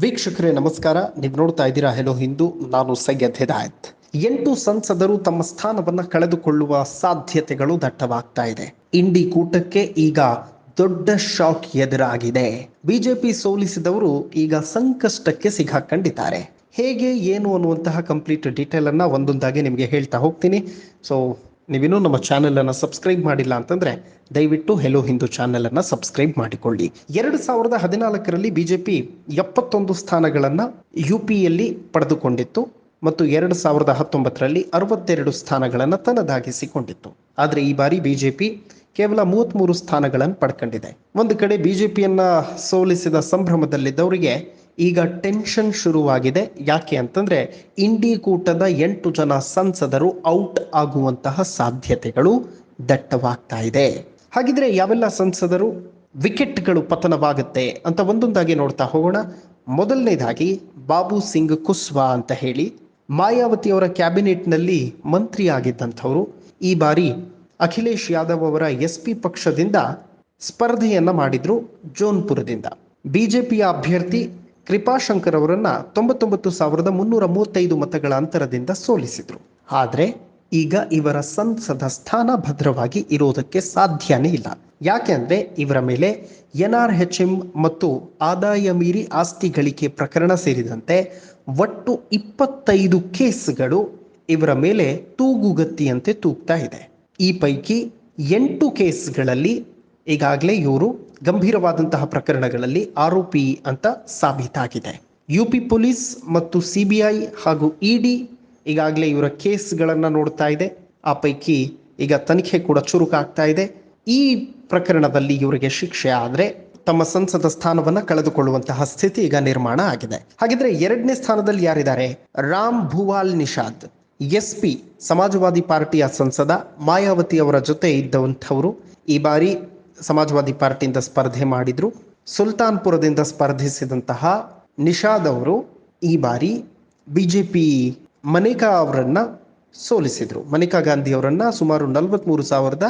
ವೀಕ್ಷಕರೇ, ನಮಸ್ಕಾರ. ನೀವು ನೋಡ್ತಾ ಇದ್ದೀರಾ ಹೆಲೋ ಹಿಂದೂ ನಾನು ಸೈಯದ್ ಹಿದಾಯತ್. ಎಂಟು ಸಂಸದರು ತಮ್ಮ ಸ್ಥಾನವನ್ನು ಕಳೆದುಕೊಳ್ಳುವ ಸಾಧ್ಯತೆಗಳು ದಟ್ಟವಾಗ್ತಾ ಇದೆ. ಇಂಡಿ ಕೂಟಕ್ಕೆ ಈಗ ದೊಡ್ಡ ಶಾಕ್ ಎದುರಾಗಿದೆ. ಬಿಜೆಪಿ ಸೋಲಿಸಿದವರು ಈಗ ಸಂಕಷ್ಟಕ್ಕೆ ಸಿಗಾಕೊಂಡಿದ್ದಾರೆ ಹೇಗೆ, ಏನು ಅನ್ನುವಂತಹ ಕಂಪ್ಲೀಟ್ ಡೀಟೇಲ್ ಅನ್ನ ಒಂದೊಂದಾಗಿ ನಿಮಗೆ ಹೇಳ್ತಾ ಹೋಗ್ತೀನಿ. ಸೊ ನೀವಿನ್ನೂ ನಮ್ಮ ಚಾನೆಲ್ ಅನ್ನ ಸಬ್ಸ್ಕ್ರೈಬ್ ಮಾಡಿಲ್ಲ ಅಂತಂದ್ರೆ ದಯವಿಟ್ಟು ಹೆಲೋ ಹಿಂದೂ ಚಾನೆಲ್ ಅನ್ನ ಸಬ್ಸ್ಕ್ರೈಬ್ ಮಾಡಿಕೊಳ್ಳಿ. ಎರಡು ಸಾವಿರದ ಹದಿನಾಲ್ಕರಲ್ಲಿ ಬಿಜೆಪಿ ಎಪ್ಪತ್ತೊಂದು ಸ್ಥಾನಗಳನ್ನು ಯು ಪಿಯಲ್ಲಿ ಪಡೆದುಕೊಂಡಿತ್ತು ಮತ್ತು ಎರಡು ಸಾವಿರದ ಹತ್ತೊಂಬತ್ತರಲ್ಲಿ ಅರವತ್ತೆರಡು ಸ್ಥಾನಗಳನ್ನು ತನ್ನದಾಗಿಸಿಕೊಂಡಿತ್ತು. ಆದರೆ ಈ ಬಾರಿ ಬಿಜೆಪಿ ಕೇವಲ ಮೂವತ್ತ್ಮೂರು ಸ್ಥಾನಗಳನ್ನು ಪಡ್ಕೊಂಡಿದೆ. ಒಂದು ಕಡೆ ಬಿಜೆಪಿಯನ್ನ ಸೋಲಿಸಿದ ಸಂಭ್ರಮದಲ್ಲಿದ್ದವರಿಗೆ ಈಗ ಟೆನ್ಷನ್ ಶುರುವಾಗಿದೆ. ಯಾಕೆ ಅಂತಂದ್ರೆ ಇಂಡಿ ಕೂಟದ ಎಂಟು ಜನ ಸಂಸದರು ಔಟ್ ಆಗುವಂತಹ ಸಾಧ್ಯತೆಗಳು ದಟ್ಟವಾಗ್ತಾ ಇದೆ. ಹಾಗಿದ್ರೆ ಯಾವೆಲ್ಲ ಸಂಸದರು ವಿಕೆಟ್ಗಳು ಪತನವಾಗುತ್ತೆ ಅಂತ ಒಂದೊಂದಾಗಿ ನೋಡ್ತಾ ಹೋಗೋಣ. ಮೊದಲನೇದಾಗಿ ಬಾಬು ಸಿಂಗ್ ಕುಸ್ವಾ ಅಂತ ಹೇಳಿ ಮಾಯಾವತಿ ಅವರ ಕ್ಯಾಬಿನೆಟ್ನಲ್ಲಿ ಮಂತ್ರಿ ಆಗಿದ್ದಂಥವರು. ಈ ಬಾರಿ ಅಖಿಲೇಶ್ ಯಾದವ್ ಅವರ ಎಸ್ ಪಿ ಪಕ್ಷದಿಂದ ಸ್ಪರ್ಧೆಯನ್ನ ಮಾಡಿದ್ರು ಜೋನ್ಪುರದಿಂದ. ಬಿಜೆಪಿಯ ಅಭ್ಯರ್ಥಿ ಕೃಪಾಶಂಕರ್ ಅವರನ್ನ ತೊಂಬತ್ತೊಂಬತ್ತು ಸಾವಿರದ ಮುನ್ನೂರ ಮೂವತ್ತೈದು ಮತಗಳ ಅಂತರದಿಂದ ಸೋಲಿಸಿದ್ರು. ಆದ್ರೆ ಈಗ ಇವರ ಸಂಸದ ಸ್ಥಾನ ಭದ್ರವಾಗಿ ಇರೋದಕ್ಕೆ ಸಾಧ್ಯನೇ ಇಲ್ಲ. ಯಾಕೆಂದ್ರೆ ಇವರ ಮೇಲೆ ಎನ್ ಆರ್ ಎಚ್ ಎಂ ಮತ್ತು ಆದಾಯ ಮೀರಿ ಆಸ್ತಿ ಗಳಿಕೆ ಪ್ರಕರಣ ಸೇರಿದಂತೆ ಒಟ್ಟು ಇಪ್ಪತ್ತೈದು ಕೇಸ್ಗಳು ಇವರ ಮೇಲೆ ತೂಗುಗತ್ತಿಯಂತೆ ತೂಗ್ತಾ ಇದೆ. ಈ ಪೈಕಿ ಎಂಟು ಕೇಸ್ಗಳಲ್ಲಿ ಈಗಾಗಲೇ ಇವರು ಗಂಭೀರವಾದಂತಹ ಪ್ರಕರಣಗಳಲ್ಲಿ ಆರೋಪಿ ಅಂತ ಸಾಬೀತಾಗಿದೆ. ಯು ಪಿ ಪೊಲೀಸ್ ಮತ್ತು ಸಿಬಿಐ ಹಾಗೂ ಇಡಿ ಈಗಾಗಲೇ ಇವರ ಕೇಸ್ಗಳನ್ನು ನೋಡ್ತಾ ಇದೆ. ಆ ಪೈಕಿ ಈಗ ತನಿಖೆ ಕೂಡ ಚುರುಕಾಗ್ತಾ ಇದೆ. ಈ ಪ್ರಕರಣದಲ್ಲಿ ಇವರಿಗೆ ಶಿಕ್ಷೆ ಆದರೆ ತಮ್ಮ ಸಂಸದ ಸ್ಥಾನವನ್ನ ಕಳೆದುಕೊಳ್ಳುವಂತಹ ಸ್ಥಿತಿ ಈಗ ನಿರ್ಮಾಣ ಆಗಿದೆ. ಹಾಗಿದ್ರೆ ಎರಡನೇ ಸ್ಥಾನದಲ್ಲಿ ಯಾರಿದ್ದಾರೆ? ರಾಮ್ ಭುವಾಲ್ ನಿಷಾದ್, ಎಸ್ ಪಿ, ಸಮಾಜವಾದಿ ಪಾರ್ಟಿಯ ಸಂಸದ, ಮಾಯಾವತಿ ಅವರ ಜೊತೆ ಇದ್ದವಂಥವರು ಈ ಬಾರಿ ಸಮಾಜವಾದಿ ಪಾರ್ಟಿಯಿಂದ ಸ್ಪರ್ಧೆ ಮಾಡಿದ್ರು. ಸುಲ್ತಾನ್ಪುರದಿಂದ ಸ್ಪರ್ಧಿಸಿದಂತಹ ನಿಷಾದ್ ಅವರು ಈ ಬಾರಿ ಬಿಜೆಪಿ ಮನೇಕಾ ಅವರನ್ನ ಸೋಲಿಸಿದ್ರು. ಮನಿಕಾ ಗಾಂಧಿ ಅವರನ್ನ ಸುಮಾರು ನಲವತ್ಮೂರು ಸಾವಿರದ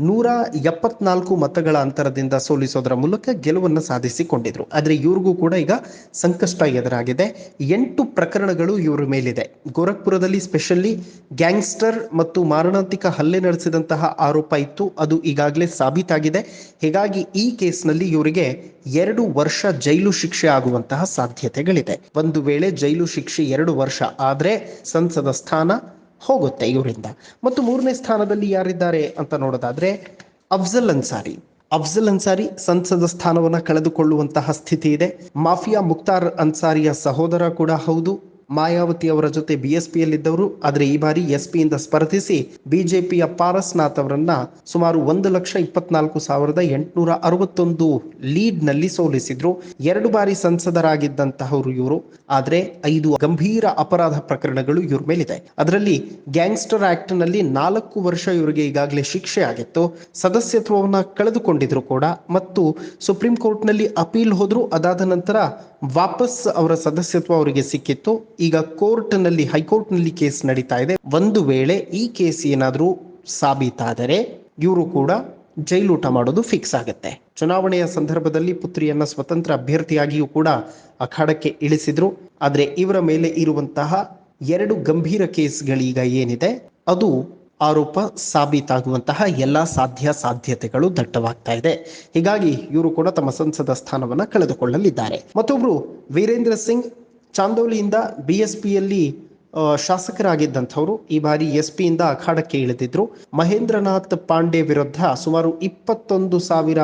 ನೂರ ಎಪ್ಪತ್ನಾಲ್ಕು ಮತಗಳ ಅಂತರದಿಂದ ಸೋಲಿಸೋದರ ಮೂಲಕ ಗೆಲುವನ್ನು ಸಾಧಿಸಿಕೊಂಡಿದ್ರು. ಆದರೆ ಇವ್ರಿಗೂ ಕೂಡ ಈಗ ಸಂಕಷ್ಟ ಎದುರಾಗಿದೆ. ಎಂಟು ಪ್ರಕರಣಗಳು ಇವರ ಮೇಲಿದೆ. ಗೋರಖ್ಪುರದಲ್ಲಿ ಸ್ಪೆಷಲಿ ಗ್ಯಾಂಗ್ಸ್ಟರ್ ಮತ್ತು ಮಾರಣಾಂತಿಕ ಹಲ್ಲೆ ನಡೆಸಿದಂತಹ ಆರೋಪ ಇತ್ತು. ಅದು ಈಗಾಗಲೇ ಸಾಬೀತಾಗಿದೆ. ಹೀಗಾಗಿ ಈ ಕೇಸ್ನಲ್ಲಿ ಇವರಿಗೆ ಎರಡು ವರ್ಷ ಜೈಲು ಶಿಕ್ಷೆ ಆಗುವಂತಹ ಸಾಧ್ಯತೆಗಳಿದೆ. ಒಂದು ವೇಳೆ ಜೈಲು ಶಿಕ್ಷೆ ಎರಡು ವರ್ಷ ಆದರೆ ಸಂಸದ ಸ್ಥಾನ ಹೋಗುತ್ತೆ ಇವರಿಂದ. ಮತ್ತು ಮೂರನೇ ಸ್ಥಾನದಲ್ಲಿ ಯಾರಿದ್ದಾರೆ ಅಂತ ನೋಡೋದಾದ್ರೆ ಅಫ್ಜಲ್ ಅನ್ಸಾರಿ. ಅಫ್ಜಲ್ ಅನ್ಸಾರಿ ಸಂಸದ ಸ್ಥಾನವನ್ನ ಕಳೆದುಕೊಳ್ಳುವಂತಹ ಸ್ಥಿತಿ ಇದೆ. ಮಾಫಿಯಾ ಮುಕ್ತಾರ್ ಅನ್ಸಾರಿಯ ಸಹೋದರ ಕೂಡ ಹೌದು. ಮಾಯಾವತಿ ಅವರ ಜೊತೆ ಬಿಎಸ್ಪಿಯಲ್ಲಿದ್ದವರು ಎಸ್ ಪಿಯಲ್ಲಿದ್ದವರು ಆದರೆ ಈ ಬಾರಿ ಎಸ್ಪಿಯಿಂದ ಸ್ಪರ್ಧಿಸಿ ಬಿಜೆಪಿಯ ಪಾರಸ್ನಾಥ್ ಅವರನ್ನ ಸುಮಾರು ಒಂದು ಲಕ್ಷ ಇಪ್ಪತ್ನಾಲ್ಕು ಸಾವಿರದ ಎಂಟುನೂರ ಅರವತ್ತೊಂದು ಲೀಡ್ನಲ್ಲಿ ಸೋಲಿಸಿದ್ರು. ಎರಡು ಬಾರಿ ಸಂಸದರಾಗಿದ್ದಂತಹವರು ಇವರು. ಆದರೆ ಐದು ಗಂಭೀರ ಅಪರಾಧ ಪ್ರಕರಣಗಳು ಇವ್ರ ಮೇಲಿದೆ. ಅದರಲ್ಲಿ ಗ್ಯಾಂಗ್ಸ್ಟರ್ ಆಕ್ಟ್ನಲ್ಲಿ ನಾಲ್ಕು ವರ್ಷ ಇವರಿಗೆ ಈಗಾಗಲೇ ಶಿಕ್ಷೆ ಆಗಿತ್ತು. ಸದಸ್ಯತ್ವವನ್ನು ಕಳೆದುಕೊಂಡಿದ್ರು ಕೂಡ. ಮತ್ತು ಸುಪ್ರೀಂ ಕೋರ್ಟ್ನಲ್ಲಿ ಅಪೀಲ್ ಹೋದ್ರು ಅದಾದ ನಂತರ ವಾಪಸ್ ಅವರ ಸದಸ್ಯತ್ವ ಅವರಿಗೆ ಸಿಕ್ಕಿತ್ತು. ಈಗ ಕೋರ್ಟ್ ಹೈಕೋರ್ಟ್ನಲ್ಲಿ ಹೈಕೋರ್ಟ್ನಲ್ಲಿ ಕೇಸ್ ನಡೀತಾ ಇದೆ. ಒಂದು ವೇಳೆ ಈ ಕೇಸ್ ಏನಾದರೂ ಸಾಬೀತಾದರೆ ಇವರು ಕೂಡ ಜೈಲೂಟ ಮಾಡೋದು ಫಿಕ್ಸ್ ಆಗುತ್ತೆ. ಚುನಾವಣೆಯ ಸಂದರ್ಭದಲ್ಲಿ ಪುತ್ರಿಯನ್ನ ಸ್ವತಂತ್ರ ಅಭ್ಯರ್ಥಿಯಾಗಿಯೂ ಕೂಡ ಅಖಾಡಕ್ಕೆ ಇಳಿಸಿದ್ರು. ಆದರೆ ಇವರ ಮೇಲೆ ಇರುವಂತಹ ಎರಡು ಗಂಭೀರ ಕೇಸ್ಗಳೀಗ ಏನಿದೆ, ಅದು ಆರೋಪ ಸಾಬೀತಾಗುವಂತಹ ಎಲ್ಲ ಸಾಧ್ಯ ಸಾಧ್ಯತೆಗಳು ದಟ್ಟವಾಗ್ತಾ ಇದೆ. ಹೀಗಾಗಿ ಇವರು ಕೂಡ ತಮ್ಮ ಸಂಸದ ಸ್ಥಾನವನ್ನ ಕಳೆದುಕೊಳ್ಳಲಿದ್ದಾರೆ. ಮತ್ತೊಬ್ರು ವೀರೇಂದ್ರ ಸಿಂಗ್ ಚಾಂದೋಲಿಯಿಂದ ಬಿ ಎಸ್ ಪಿಯಲ್ಲಿ ಶಾಸಕರಾಗಿದ್ದಂಥವರು ಈ ಬಾರಿ ಎಸ್ ಪಿಯಿಂದ ಅಖಾಡಕ್ಕೆ ಇಳಿದಿದ್ರು. ಮಹೇಂದ್ರನಾಥ್ ಪಾಂಡೆ ವಿರುದ್ಧ ಸುಮಾರು ಇಪ್ಪತ್ತೊಂದು ಸಾವಿರ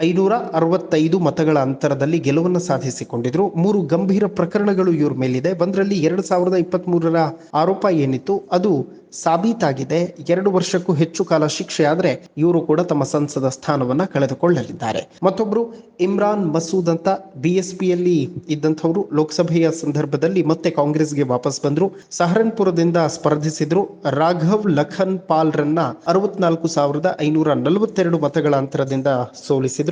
ಐನೂರ ಅರವತ್ತೈದು ಮತಗಳ ಅಂತರದಲ್ಲಿ ಗೆಲುವನ್ನು ಸಾಧಿಸಿಕೊಂಡಿದ್ರು. ಮೂರು ಗಂಭೀರ ಪ್ರಕರಣಗಳು ಇವ್ರ ಮೇಲಿದೆ. ಒಂದರಲ್ಲಿ ಎರಡು ಸಾವಿರದ ಇಪ್ಪತ್ತ್ ಮೂರರ ಆರೋಪ ಏನಿತ್ತು, ಅದು ಸಾಬೀತಾಗಿದೆ. ಎರಡು ವರ್ಷಕ್ಕೂ ಹೆಚ್ಚು ಕಾಲ ಶಿಕ್ಷೆ ಆದ್ರೆ ಇವರು ಕೂಡ ತಮ್ಮ ಸಂಸದ ಸ್ಥಾನವನ್ನ ಕಳೆದುಕೊಳ್ಳಲಿದ್ದಾರೆ. ಮತ್ತೊಬ್ರು ಇಮ್ರಾನ್ ಮಸೂದ್ ಅಂತ ಬಿ ಎಸ್ ಪಿಯಲ್ಲಿ ಇದ್ದಂಥವರು ಲೋಕಸಭೆಯ ಸಂದರ್ಭದಲ್ಲಿ ಮತ್ತೆ ಕಾಂಗ್ರೆಸ್ಗೆ ವಾಪಸ್ ಬಂದ್ರು. ಸಹರನ್ಪುರದಿಂದ ಸ್ಪರ್ಧಿಸಿದ್ರು. ರಾಘವ್ ಲಖನ್ ಪಾಲ್ ರನ್ನ ಅರವತ್ನಾಲ್ಕು ಸಾವಿರದ ಐನೂರ ನಲವತ್ತೆರಡು ಮತಗಳ ಅಂತರದಿಂದ ಸೋಲಿಸಿದ್ರು.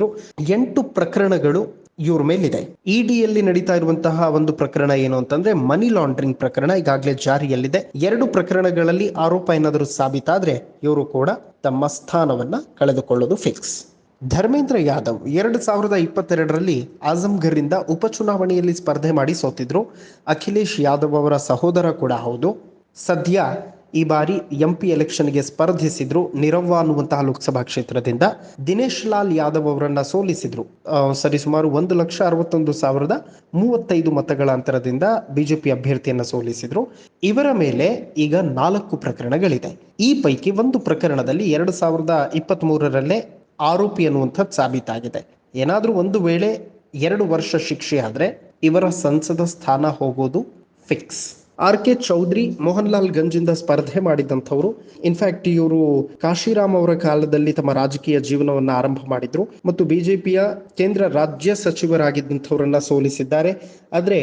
ಎಂಟು ಪ್ರಕರಣಗಳು ಇವ್ರ ಮೇಲಿದೆ. ಇಡಿಯಲ್ಲಿ ನಡೀತಾ ಇರುವಂತಹ ಒಂದು ಪ್ರಕರಣ ಏನು ಅಂತಂದ್ರೆ ಮನಿ ಲಾಂಡ್ರಿಂಗ್ ಪ್ರಕರಣ ಈಗಾಗಲೇ ಜಾರಿಯಲ್ಲಿದೆ. ಎರಡು ಪ್ರಕರಣಗಳಲ್ಲಿ ಆರೋಪ ಏನಾದರೂ ಸಾಬೀತಾದ್ರೆ ಇವರು ಕೂಡ ತಮ್ಮ ಸ್ಥಾನವನ್ನ ಕಳೆದುಕೊಳ್ಳೋದು ಫಿಕ್ಸ್ ಧರ್ಮೇಂದ್ರ ಯಾದವ್ ಎರಡು ಸಾವಿರದ ಇಪ್ಪತ್ತೆರಡರಲ್ಲಿ ಆಜಮ್ಗಢ್ರಿಂದ ಉಪಚುನಾವಣೆಯಲ್ಲಿ ಸ್ಪರ್ಧೆ ಮಾಡಿ ಸೋತಿದ್ರು. ಅಖಿಲೇಶ್ ಯಾದವ್ ಅವರ ಸಹೋದರ ಕೂಡ ಹೌದು. ಸದ್ಯ ಈ ಬಾರಿ ಎಂಪಿ ಎಲೆಕ್ಷನ್ಗೆ ಸ್ಪರ್ಧಿಸಿದ್ರು ನಿರವ್ವ ಅನ್ನುವಂತಹ ಲೋಕಸಭಾ ಕ್ಷೇತ್ರದಿಂದ ದಿನೇಶ್ ಲಾಲ್ ಯಾದವ್ ಅವರನ್ನ ಸೋಲಿಸಿದ್ರು. ಸರಿ, ಸುಮಾರು ಒಂದು ಲಕ್ಷ ಅರವತ್ತೊಂದು ಸಾವಿರದ ಮೂವತ್ತೈದು ಮತಗಳ ಅಂತರದಿಂದ ಬಿಜೆಪಿ ಅಭ್ಯರ್ಥಿಯನ್ನ ಸೋಲಿಸಿದ್ರು. ಇವರ ಮೇಲೆ ಈಗ ನಾಲ್ಕು ಪ್ರಕರಣಗಳಿದೆ. ಈ ಪೈಕಿ ಒಂದು ಪ್ರಕರಣದಲ್ಲಿ ಎರಡು ಸಾವಿರದ ಇಪ್ಪತ್ತ್ ಮೂರರಲ್ಲೇ ಆರೋಪಿ ಅನ್ನುವಂಥದ್ದು ಸಾಬೀತಾಗಿದೆ. ಏನಾದರೂ ಒಂದು ವೇಳೆ ಎರಡು ವರ್ಷ ಶಿಕ್ಷೆ ಆದ್ರೆ ಇವರ ಸಂಸದ ಸ್ಥಾನ ಹೋಗೋದು fix. R K Chaudhary Mohan Lal ಗಂಜಿಂದ ಸ್ಪರ್ಧೆ ಮಾಡಿದಂಥವ್ರು. ಇನ್ಫ್ಯಾಕ್ಟ್ ಇವರು ಕಾಶಿರಾಮ್ ಅವರ ಕಾಲದಲ್ಲಿ ತಮ್ಮ ರಾಜಕೀಯ ಜೀವನವನ್ನ ಆರಂಭ ಮಾಡಿದ್ರು ಮತ್ತು ಬಿಜೆಪಿಯ ಕೇಂದ್ರ ರಾಜ್ಯ ಸಚಿವರಾಗಿದ್ದಂಥವರನ್ನ ಸೋಲಿಸಿದ್ದಾರೆ. ಆದ್ರೆ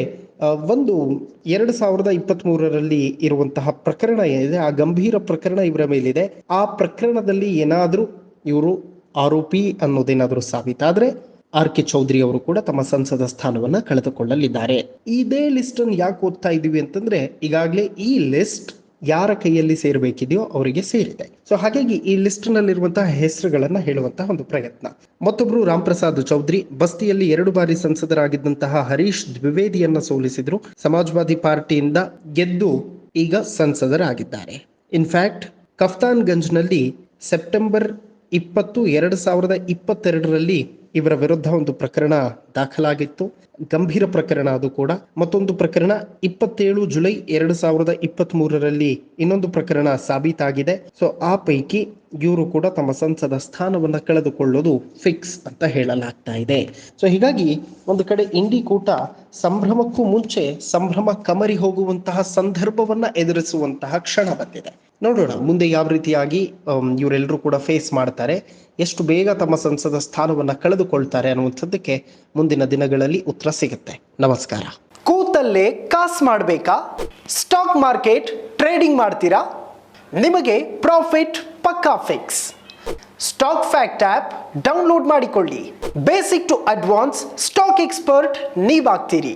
ಒಂದು ಎರಡು ಸಾವಿರದ ಇಪ್ಪತ್ತ್ ಮೂರರಲ್ಲಿ ಇರುವಂತಹ ಪ್ರಕರಣ ಏನಿದೆ, ಆ ಗಂಭೀರ ಪ್ರಕರಣ ಇವರ ಮೇಲಿದೆ. ಆ ಪ್ರಕರಣದಲ್ಲಿ ಏನಾದರೂ ಇವರು ಆರೋಪಿ ಅನ್ನೋದೇನಾದರೂ ಸಾಬೀತಾದ್ರೆ ಆರ್ ಕೆ ಚೌಧರಿ ಅವರು ಕೂಡ ತಮ್ಮ ಸಂಸದ ಸ್ಥಾನವನ್ನ ಕಳೆದುಕೊಳ್ಳಲಿದ್ದಾರೆ. ಇದೇ ಲಿಸ್ಟ್ ಅನ್ನು ಯಾಕೆ ಓದ್ತಾ ಇದೀವಿ ಅಂತಂದ್ರೆ, ಈಗಾಗಲೇ ಈ ಲಿಸ್ಟ್ ಯಾರ ಕೈಯಲ್ಲಿ ಸೇರಬೇಕಿದೆಯೋ ಅವರಿಗೆ ಸೇರಿದೆ. ಸೊ ಹಾಗಾಗಿ ಈ ಲಿಸ್ಟ್ ನಲ್ಲಿರುವಂತಹ ಹೆಸರುಗಳನ್ನ ಹೇಳುವಂತಹ ಒಂದು ಪ್ರಯತ್ನ. ಮತ್ತೊಬ್ರು ರಾಮ್ ಪ್ರಸಾದ್ ಚೌಧರಿ, ಬಸ್ತಿಯಲ್ಲಿ ಎರಡು ಬಾರಿ ಸಂಸದರಾಗಿದ್ದಂತಹ ಹರೀಶ್ ದ್ವಿವೇದಿಯನ್ನ ಸೋಲಿಸಿದ್ರು. ಸಮಾಜವಾದಿ ಪಾರ್ಟಿಯಿಂದ ಗೆದ್ದು ಈಗ ಸಂಸದರಾಗಿದ್ದಾರೆ. ಇನ್ಫ್ಯಾಕ್ಟ್ ಕಫ್ತಾನ್ಗಂಜ್ನಲ್ಲಿ ಸೆಪ್ಟೆಂಬರ್ ಇಪ್ಪತ್ತು, ಎರಡು ಸಾವಿರದ ಇಪ್ಪತ್ತೆರಡರಲ್ಲಿ ಇವರ ವಿರುದ್ಧ ಒಂದು ಪ್ರಕರಣ ದಾಖಲಾಗಿತ್ತು. ಗಂಭೀರ ಪ್ರಕರಣ ಅದು ಕೂಡ. ಮತ್ತೊಂದು ಪ್ರಕರಣ, ಇಪ್ಪತ್ತೇಳು ಜುಲೈ ಎರಡು ಸಾವಿರದ ಇಪ್ಪತ್ತ್ ಮೂರರಲ್ಲಿ ಇನ್ನೊಂದು ಪ್ರಕರಣ ಸಾಬೀತಾಗಿದೆ. ಸೊ ಆ ಪೈಕಿ ಇವರು ಕೂಡ ತಮ್ಮ ಸಂಸದ ಸ್ಥಾನವನ್ನು ಕಳೆದುಕೊಳ್ಳೋದು ಫಿಕ್ಸ್ ಅಂತ ಹೇಳಲಾಗ್ತಾ ಇದೆ. ಸೊ ಹೀಗಾಗಿ ಒಂದು ಕಡೆ ಇಂಡಿ ಕೂಟ ಸಂಭ್ರಮಕ್ಕೂ ಮುಂಚೆ ಸಂಭ್ರಮ ಕಮರಿ ಹೋಗುವಂತಹ ಸಂದರ್ಭವನ್ನ ಎದುರಿಸುವಂತಹ ಕ್ಷಣ ಬಂದಿದೆ. ನೋಡೋಣ. ಮುಂದೆ ಯಾವ ರೀತಿಯಾಗಿ ಇವರೆಲ್ಲರೂ ಕೂಡ ಫೇಸ್ ಮಾಡ್ತಾರೆ. ಎಷ್ಟು ಬೇಗ ತಮ್ಮ ಸಂಸದ ಸ್ಥಾನವನ್ನು ಕಳೆದುಕೊಳ್ತಾರೆ ಅನ್ನುವಂಥದ್ದಕ್ಕೆ ಮುಂದಿನ ದಿನಗಳಲ್ಲಿ ಉತ್ತರ ಸಿಗುತ್ತೆ. ನಮಸ್ಕಾರ. ಕೂತಲ್ಲೇ ಕಾಸ್ ಮಾಡಬೇಕಾ? ಸ್ಟಾಕ್ ಮಾರ್ಕೆಟ್ ಟ್ರೇಡಿಂಗ್ ಮಾಡ್ತೀರಾ? ನಿಮಗೆ ಪ್ರಾಫಿಟ್ ಪಕ್ಕಾ fix. Stock fact app download ಮಾಡಿಕೊಳ್ಳಿ. Basic to advance stock expert ನೀವಾಗ್ತೀರಿ.